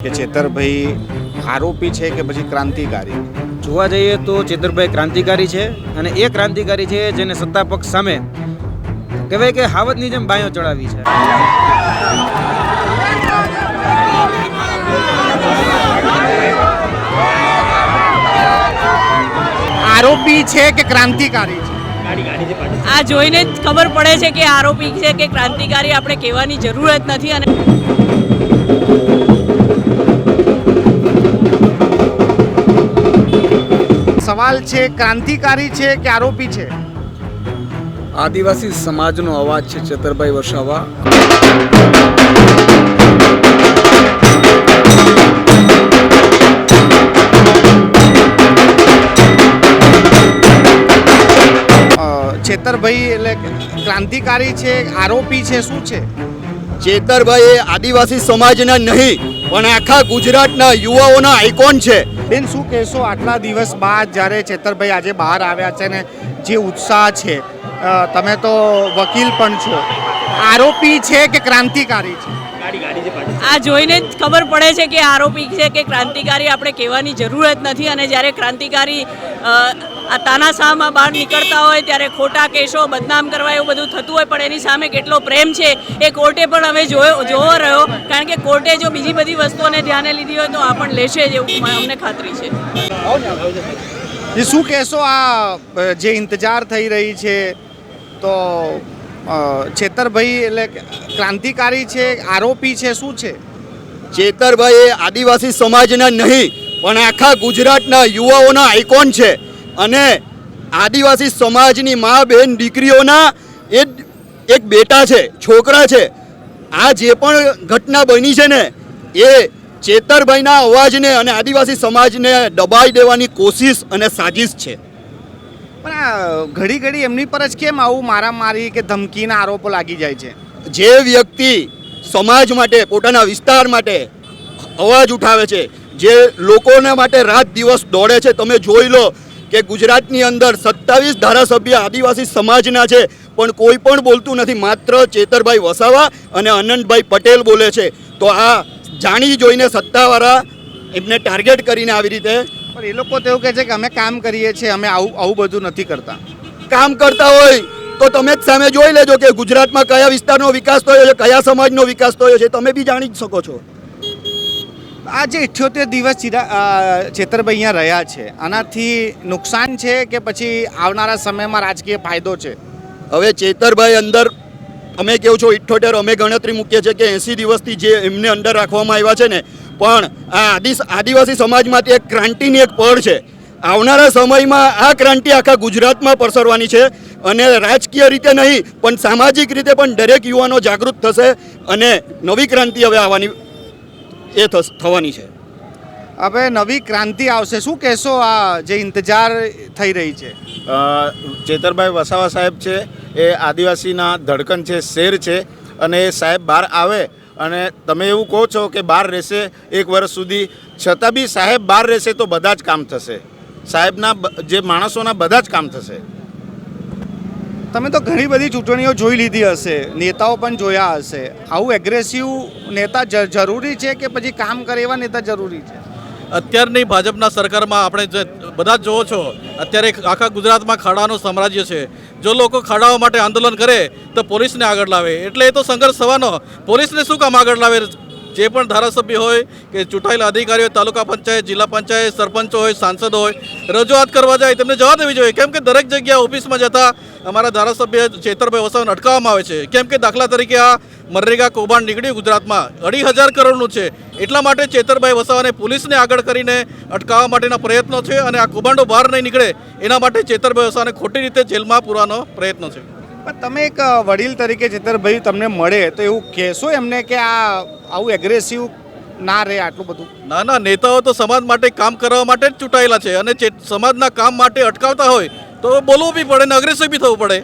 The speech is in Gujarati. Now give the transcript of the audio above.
કે ચેતરભાઈ આરોપી છે કે પછી ક્રાંતિકારી? જોવા જઈએ તો ચેતરભાઈ ક્રાંતિકારી છે અને એ ક્રાંતિકારી છે જેને સત્તા પક્ષ સામે કહેવાય કે હાવતની જેમ બાયો ચડાવી છે. આરોપી છે કે ક્રાંતિકારી છે? આ જોઈને જ ખબર પડે છે કે આરોપી છે કે ક્રાંતિકારી આપણે કહેવાની જરૂરત નથી અને સવાલ છે ક્રાંતિકારી છે કે આરોપી છે? આદિવાસી સમાજનો અવાજ છે ચેતરભાઈ વસાવા. અ, ચેતરભાઈ એટલે ક્રાંતિકારી છે આરોપી છે શું છે? ચેતરભાઈ એ આદિવાસી સમાજના નહીં પણ આખા ગુજરાતના યુવાઓના આઇકોન છે. બેન શું કહેશો? આટલા દિવસ બાદ જ્યારે ચેતરભાઈ આજે બહાર આવ્યા છે ને જે ઉત્સાહ છે તમે તો વકીલ પણ છો. આરોપી છે કે ક્રાંતિકારી છે? આ જોઈને જ ખબર પડે છે કે આરોપી છે કે ક્રાંતિકારી આપણે કહેવાની જરૂરત નથી અને જ્યારે ક્રાંતિકારી આ તાનાશાહમાં બહાર નીકળતા હોય ત્યારે ખોટા કેસો બદનામ કરવા એવું બધું થતું હોય પણ એની સામે કેટલો પ્રેમ છે એ કોર્ટે પણ હવે જોયો જોવો રહ્યો. કારણ કે કોર્ટે જો બીજી બધી વસ્તુઓને ધ્યાને લીધી હોય તો આ પણ લેશે જ એવું અમને ખાતરી છે. એ શું કહેશો આ જે ઇંતજાર થઈ રહી છે? તો છેતરભાઈ ચેતરભાઈ એટલે ક્રાંતિકારી છે આરોપી છે શું છે? ચેતરભાઈ એ આદિવાસી સમાજના નહીં પણ આખા ગુજરાતના યુવાઓના આઇકોન છે. અને આદિવાસી સમાજની મા બહેન દીકરીઓના એ એક બેટા છે છોકરા છે. આ જે પણ ઘટના બની છે ને એ ચેતરભાઈના અવાજને અને આદિવાસી સમાજને દબાઈ દેવાની કોશિશ અને સાજિશ છે. પણ આ ઘડી ઘડી એમની પર જ કેમ આવું મારામારી કે ધમકીના આરોપો લાગી જાય છે? જે વ્યક્તિ સમાજ માટે પોતાના વિસ્તાર માટે અવાજ ઉઠાવે છે જે લોકોને માટે રાત દિવસ દોડે છે તમે જોઈ લો કે ગુજરાતની અંદર સત્તાવીસ ધારાસભ્ય આદિવાસી સમાજના છે પણ કોઈ પણ બોલતું નથી. માત્ર ચેતરભાઈ વસાવા અને અનંતભાઈ પટેલ બોલે છે. તો આ જાણી જોઈને સત્તાવાળા એમને ટાર્ગેટ કરીને આવી રીતે પણ એ લોકો તેવું કહે છે કે અમે કામ કરીએ છીએ અમે આવું આવું બધું નથી કરતા. કામ કરતા હોય તો તમે જ સામે જોઈ લેજો કે ગુજરાતમાં કયા વિસ્તારનો વિકાસ થયો છે કયા સમાજનો વિકાસ થયો છે. તમે બી જાણી જ શકો છો. આ જે ઇઠ્યોતેર દિવસ છેતરભાઈ અહીંયા રહ્યા છે. આનાથી નુકસાન છે કે પછી આવનારા સમયમાં રાજકીય ફાયદો છે? હવે ચેતરભાઈ અંદર અમે કેવું છો ઇઠ્ઠોતેર અમે ગણતરી મૂકીએ છીએ કે એંસી દિવસથી જે એમને અંદર રાખવામાં આવ્યા છે ને, પણ આ આદિ આદિવાસી સમાજમાંથી એક ક્રાંતિની એક પળ છે. આવનારા સમયમાં આ ક્રાંતિ આખા ગુજરાતમાં પરસરવાની છે અને રાજકીય રીતે નહીં, પણ સામાજિક રીતે પણ દરેક યુવાનો જાગૃત થશે અને નવી ક્રાંતિ હવે આવવાની એ થવાની છે. હવે નવી ક્રાંતિ આવશે. શું કહેશો આ જે ઇંતજાર થઈ રહી છે? ચેતરભાઈ વસાવા સાહેબ છે એ આદિવાસીના ધડકન છે શેર છે અને એ સાહેબ બહાર આવે અને તમે એવું કહો છો કે બહાર રહેશે એક વર્ષ સુધી. છતાં બી સાહેબ બહાર રહેશે તો બધા જ કામ થશે. સાહેબના જે માણસોના બધા જ કામ થશે. તમે તો ઘણી બધી ચૂંટણીઓ જોઈ લીધી હશે, નેતાઓ પણ જોયા હશે. આવું એગ્રેસિવ નેતા જરૂરી છે કે પછી કામ કરે એવા નેતા જરૂરી છે? અત્યારની ભાજપના સરકારમાં આપણે જે બધા જ જોવો છો, અત્યારે આખા ગુજરાતમાં ખાડાનું સામ્રાજ્ય છે. જો લોકો ખાડાઓ માટે આંદોલન કરે, તો પોલીસને આગળ લાવે. એટલે એ તો સંઘર્ષ થવાનો. પોલીસને શું કામ આગળ લાવે? જે પણ ધારાસભ્ય હોય કે ચૂંટાયેલા અધિકારીઓ, તાલુકા પંચાયત, જિલ્લા પંચાયત, સરપંચો હોય, સાંસદ હોય, રજૂઆત કરવા જાય તેમને જવા દેવી જોઈએ. કેમ કે દરેક જગ્યાએ ઓફિસમાં જતા અમારા ધારાસભ્ય ચેતરભાઈ વસાવાને અટકાવવામાં આવે છે. કેમ કે દાખલા તરીકે આ મનરેગા કૌભાંડ નીકળ્યું ગુજરાતમાં. અઢી હજાર કરોડનું છે. એટલા માટે ચેતરભાઈ વસાવાને પોલીસને આગળ કરીને અટકાવવા માટેના પ્રયત્નો છે અને આ કૌભાંડો બહાર નહીં નીકળે. એના માટે ચેતરભાઈ વસાવાને ખોટી રીતે જેલમાં પૂરવાનો પ્રયત્ન છે. પણ તમે એક વડીલ તરીકે ચેતરભાઈ તમને મળે તો એવું કહેશો એમને કે આ આવું એગ્રેસિવ ના રહે આટલું બધું? ના ના, નેતાઓ તો સમાજ માટે કામ કરવા માટે જ ચૂંટાયેલા છે અને સમાજના કામ માટે અટકાવતા હોય તો બોલવું બી પડે ને અગ્રેસિવ બી થવું પડે.